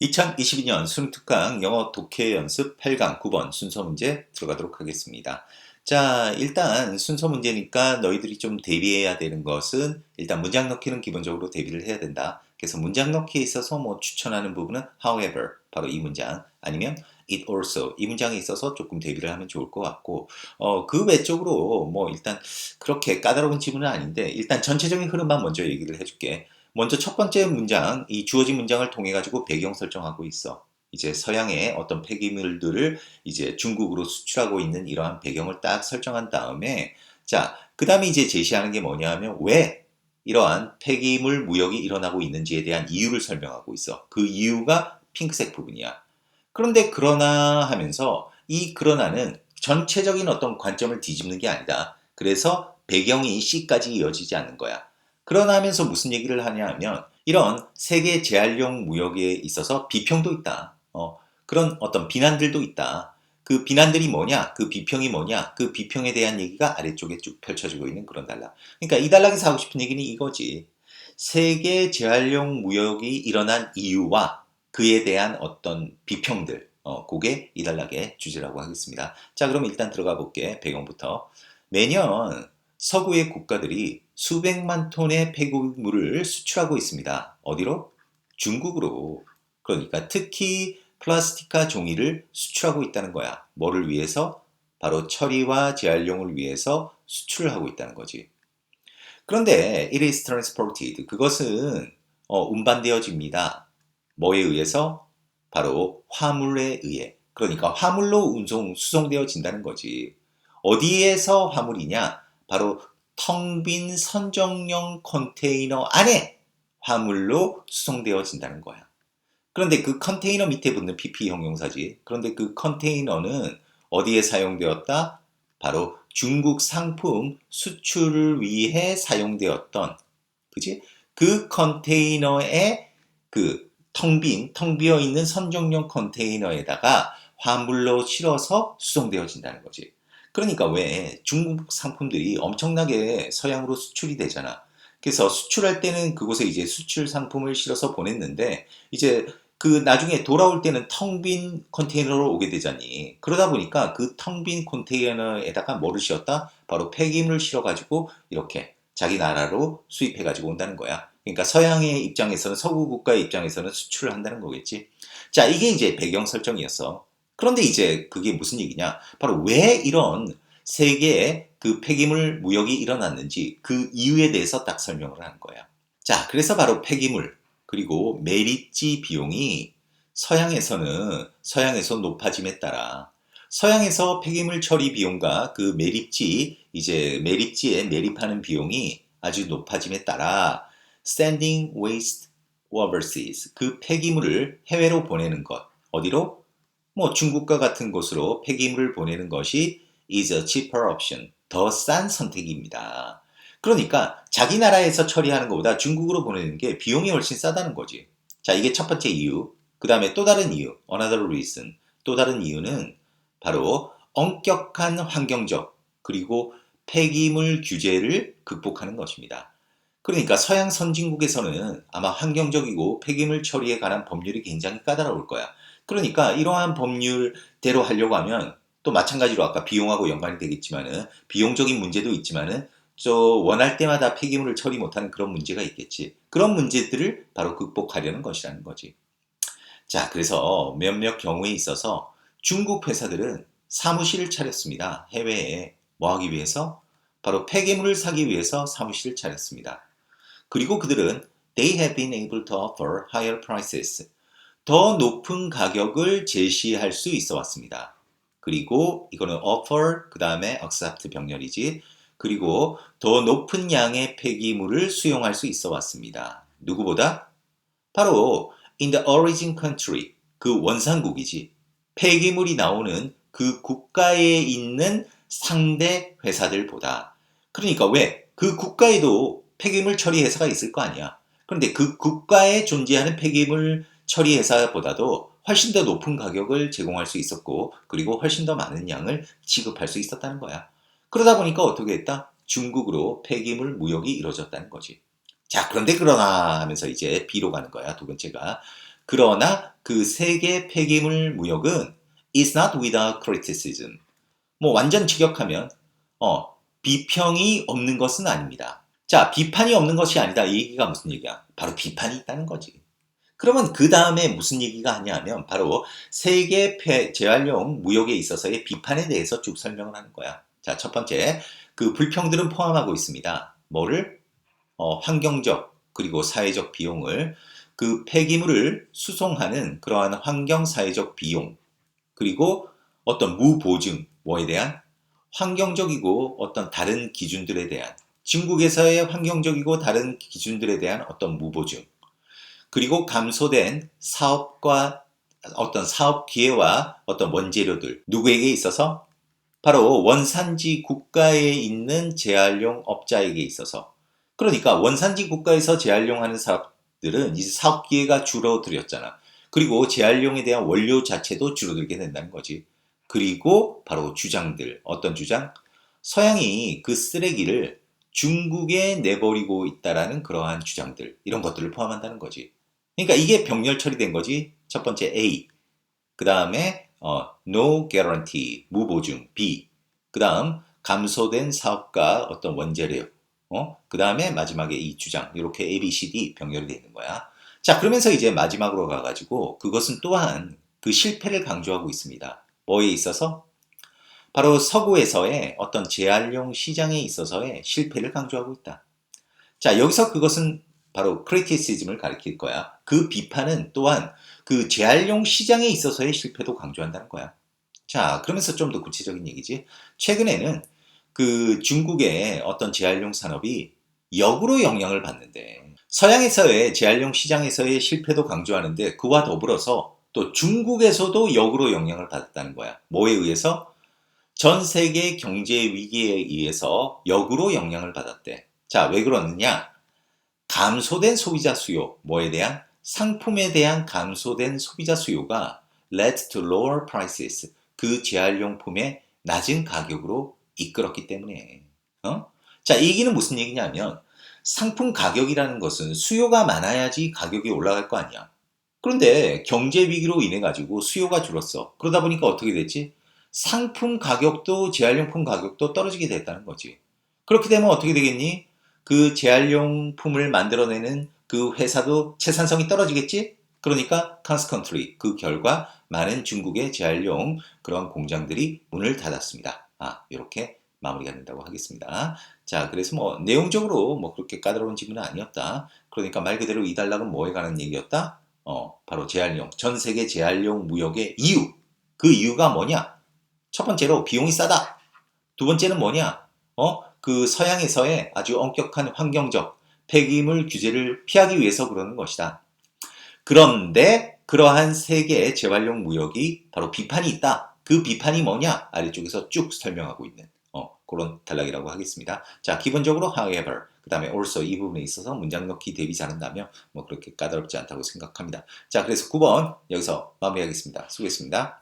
2022년 수능 특강 영어 독해 연습 8강 9번 순서 문제 들어가도록 하겠습니다. 자, 일단 순서 문제니까 너희들이 좀 대비해야 되는 것은 일단 문장 넣기는 기본적으로 대비를 해야 된다. 그래서 문장 넣기에 있어서 뭐 추천하는 부분은 however 바로 이 문장 아니면 it also 이 문장에 있어서 조금 대비를 하면 좋을 것 같고 어, 그 외적으로 뭐 일단 그렇게 까다로운 지문은 아닌데 일단 전체적인 흐름만 먼저 얘기를 해줄게. 먼저 첫 번째 문장, 이 주어진 문장을 통해 가지고 배경 설정하고 있어. 이제 서양의 어떤 폐기물들을 이제 중국으로 수출하고 있는 이러한 배경을 딱 설정한 다음에 자, 그 다음에 이제 제시하는 게 뭐냐 하면 왜 이러한 폐기물 무역이 일어나고 있는지에 대한 이유를 설명하고 있어. 그 이유가 핑크색 부분이야. 그런데 그러나 하면서 이 그러나는 전체적인 어떤 관점을 뒤집는 게 아니다. 그래서 배경이 C까지 이어지지 않는 거야. 그러나 하면서 무슨 얘기를 하냐 하면 이런 세계 재활용 무역에 있어서 비평도 있다. 어, 그런 어떤 비난들도 있다. 그 비난들이 뭐냐, 그 비평이 뭐냐, 그 비평에 대한 얘기가 아래쪽에 쭉 펼쳐지고 있는 그런 단락. 그러니까 이 단락에서 하고 싶은 얘기는 이거지. 세계 재활용 무역이 일어난 이유와 그에 대한 어떤 비평들, 어, 그게 이 단락의 주제라고 하겠습니다. 자, 그럼 일단 들어가 볼게. 배경부터. 매년 서구의 국가들이 수백만 톤의 폐기물을 수출하고 있습니다. 어디로? 중국으로. 그러니까 특히 플라스틱화 종이를 수출하고 있다는 거야. 뭐를 위해서? 바로 처리와 재활용을 위해서 수출을 하고 있다는 거지. 그런데 it is transported. 그것은 어, 운반되어집니다. 뭐에 의해서? 바로 화물에 의해. 그러니까 화물로 운송, 수송되어진다는 거지. 어디에서 화물이냐? 바로 텅 빈 선정용 컨테이너 안에 화물로 수송되어진다는 거야. 그런데 그 컨테이너 밑에 붙는 PP 형용사지. 그런데 그 컨테이너는 어디에 사용되었다? 바로 중국 상품 수출을 위해 사용되었던, 그지? 그 컨테이너에 그 텅 빈, 텅 비어 있는 선정용 컨테이너에다가 화물로 실어서 수송되어진다는 거지. 그러니까 왜 중국 상품들이 엄청나게 서양으로 수출이 되잖아. 그래서 수출할 때는 그곳에 이제 수출 상품을 실어서 보냈는데 이제 그 나중에 돌아올 때는 텅 빈 컨테이너로 오게 되잖니. 그러다 보니까 그 텅 빈 컨테이너에다가 뭐를 씌웠다? 바로 폐기물을 실어가지고 이렇게 자기 나라로 수입해가지고 온다는 거야. 그러니까 서양의 입장에서는 서구 국가의 입장에서는 수출을 한다는 거겠지. 자, 이게 이제 배경 설정이었어. 그런데 이제 그게 무슨 얘기냐? 바로 왜 이런 세계에 그 폐기물 무역이 일어났는지 그 이유에 대해서 딱 설명을 하는 거야. 자, 그래서 바로 폐기물 그리고 매립지 비용이 서양에서는 서양에서 높아짐에 따라 서양에서 폐기물 처리 비용과 그 매립지 이제 매립지에 매립하는 비용이 아주 높아짐에 따라 sending waste overseas 그 폐기물을 해외로 보내는 것 어디로 뭐 중국과 같은 곳으로 폐기물을 보내는 것이 is a cheaper option. 더 싼 선택입니다. 그러니까 자기 나라에서 처리하는 것보다 중국으로 보내는 게 비용이 훨씬 싸다는 거지. 자, 이게 첫 번째 이유. 그 다음에 또 다른 이유. another reason. 또 다른 이유는 바로 엄격한 환경적 그리고 폐기물 규제를 극복하는 것입니다. 그러니까 서양 선진국에서는 아마 환경적이고 폐기물 처리에 관한 법률이 굉장히 까다로울 거야. 그러니까 이러한 법률대로 하려고 하면 또 마찬가지로 아까 비용하고 연관이 되겠지만은 비용적인 문제도 있지만은 저 원할 때마다 폐기물을 처리 못하는 그런 문제가 있겠지. 그런 문제들을 바로 극복하려는 것이라는 거지. 자, 그래서 몇몇 경우에 있어서 중국 회사들은 사무실을 차렸습니다. 해외에 뭐 하기 위해서? 바로 폐기물을 사기 위해서 사무실을 차렸습니다. 그리고 그들은 they have been able to offer higher prices. 더 높은 가격을 제시할 수 있어 왔습니다. 그리고 이거는 offer, 그 다음에 accept 병렬이지. 그리고 더 높은 양의 폐기물을 수용할 수 있어 왔습니다. 누구보다? 바로 in the origin country, 그 원산국이지. 폐기물이 나오는 그 국가에 있는 상대 회사들보다. 그러니까 왜? 그 국가에도 폐기물 처리 회사가 있을 거 아니야. 그런데 그 국가에 존재하는 폐기물 처리 회사보다도 훨씬 더 높은 가격을 제공할 수 있었고 그리고 훨씬 더 많은 양을 지급할 수 있었다는 거야. 그러다 보니까 어떻게 했다? 중국으로 폐기물 무역이 이루어졌다는 거지. 자, 그런데 그러나 하면서 이제 B로 가는 거야. 두 번째가. 그러나 그 세계 폐기물 무역은 is not without criticism. 뭐 완전 직역하면 어, 비평이 없는 것은 아닙니다. 자, 비판이 없는 것이 아니다. 이 얘기가 무슨 얘기야? 바로 비판이 있다는 거지. 그러면 그 다음에 무슨 얘기가 하냐면 바로 세계 폐, 재활용 무역에 있어서의 비판에 대해서 쭉 설명을 하는 거야. 자, 첫 번째, 그 불평들은 포함하고 있습니다. 뭐를? 어, 환경적 그리고 사회적 비용을 그 폐기물을 수송하는 그러한 환경 사회적 비용 그리고 어떤 무보증 뭐에 대한 환경적이고 어떤 다른 기준들에 대한 중국에서의 환경적이고 다른 기준들에 대한 어떤 무보증 그리고 감소된 사업과 어떤 사업 기회와 어떤 원재료들 누구에게 있어서 바로 원산지 국가에 있는 재활용 업자에게 있어서 그러니까 원산지 국가에서 재활용하는 사업들은 이제 사업 기회가 줄어들었잖아. 그리고 재활용에 대한 원료 자체도 줄어들게 된다는 거지. 그리고 바로 주장들 어떤 주장? 서양이 그 쓰레기를 중국에 내버리고 있다라는 그러한 주장들 이런 것들을 포함한다는 거지. 그러니까 이게 병렬 처리된 거지. 첫 번째 A. 그 다음에 어, no guarantee 무보증 B. 그 다음 감소된 사업가 어떤 원재료. 어? 그 다음에 마지막에 이 주장 이렇게 A, B, C, D 병렬이 되는 거야. 자 그러면서 이제 마지막으로 가가지고 그것은 또한 그 실패를 강조하고 있습니다. 뭐에 있어서? 바로 서구에서의 어떤 재활용 시장에 있어서의 실패를 강조하고 있다. 자 여기서 그것은 바로 크리티시즘을 가리킬 거야. 그 비판은 또한 그 재활용 시장에 있어서의 실패도 강조한다는 거야. 자, 그러면서 좀 더 구체적인 얘기지. 최근에는 그 중국의 어떤 재활용 산업이 역으로 영향을 받는데 서양에서의 재활용 시장에서의 실패도 강조하는데 그와 더불어서 또 중국에서도 역으로 영향을 받았다는 거야. 뭐에 의해서? 전 세계 경제 위기에 의해서 역으로 영향을 받았대. 자, 왜 그러느냐? 감소된 소비자 수요, 뭐에 대한? 상품에 대한 감소된 소비자 수요가 led to lower prices. 그 재활용품의 낮은 가격으로 이끌었기 때문에. 어? 자, 이 얘기는 무슨 얘기냐면 상품 가격이라는 것은 수요가 많아야지 가격이 올라갈 거 아니야. 그런데 경제 위기로 인해 가지고 수요가 줄었어. 그러다 보니까 어떻게 됐지? 상품 가격도 재활용품 가격도 떨어지게 됐다는 거지. 그렇게 되면 어떻게 되겠니? 그 재활용품을 만들어내는 그 회사도 채산성이 떨어지겠지? 그러니까 컨스컨트리 그 결과 많은 중국의 재활용 그런 공장들이 문을 닫았습니다. 아 이렇게 마무리가 된다고 하겠습니다. 자 그래서 뭐 내용적으로 뭐 그렇게 까다로운 질문은 아니었다. 그러니까 말 그대로 이 단락은 뭐에 관한 얘기였다? 어 바로 재활용 전 세계 재활용 무역의 이유 그 이유가 뭐냐? 첫 번째로 비용이 싸다. 두 번째는 뭐냐? 어? 그 서양에서의 아주 엄격한 환경적 폐기물 규제를 피하기 위해서 그러는 것이다. 그런데 그러한 세계의 재활용 무역이 바로 비판이 있다. 그 비판이 뭐냐? 아래쪽에서 쭉 설명하고 있는 어, 그런 단락이라고 하겠습니다. 자, 기본적으로 however, 그 다음에 also 이 부분에 있어서 문장 넣기 대비 잘한다면 뭐 그렇게 까다롭지 않다고 생각합니다. 자, 그래서 9번 여기서 마무리하겠습니다. 수고했습니다.